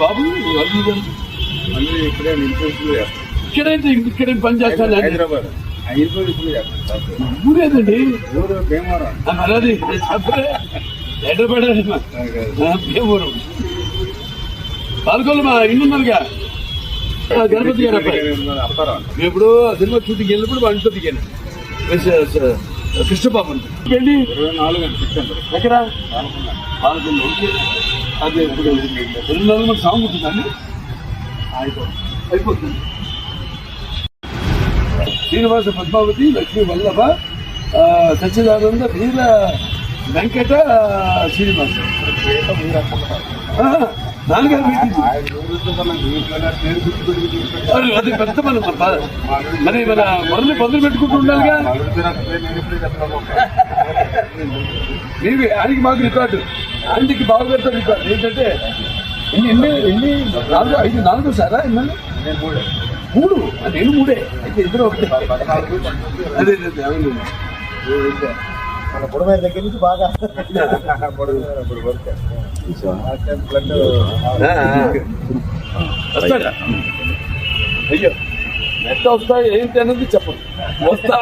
బాబు. ఇక్కడ ఇక్కడైతే ఇక్కడే పని చేస్తాను హైదరాబాద్. ఊరేదండి? ఊరు భీమవరం. అది పాల్గొల్లు మా ఇల్లు ఆ, గణపతి గారు అబ్బాయి. ఇప్పుడు సినిమా షూటింగ్ వెళ్ళినప్పుడు వాడితో దిగాను. కృష్ణబాబు అంట. వెళ్ళి ఎక్కడ ఓకే. అదే ఇప్పుడు రెండు నెలలు మనకు అయిపోతుంది శ్రీనివాస పద్మావతి లక్ష్మీ వల్లభ సచ్చిదానంద వీర వెంకట శ్రీనివాస అది పెద్ద మన మరి మన మొదలు మొదలు పెట్టుకుంటూ ఉండాలిగా? మీవి ఆయనకి మాకు రికార్డు. ఆయనకి బావగారితో రికార్డు. ఏంటంటే ఎన్ని ఎన్ని ఎన్ని నాలుగు ఐదు నాలుగు సారా ఎన్ని నేను మూడే. మూడు. నేను మూడే. అయితే ఇద్దరు ఒకటే. అదే అదే అవును. మన బుడమే దగ్గర నుంచి బాగా. అయ్యో. ఎంత వస్తా ఏంటి అనేది చెప్పదు వస్తా.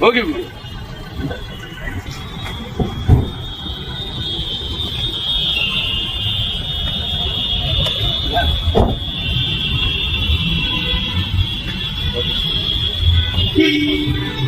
మీ 一。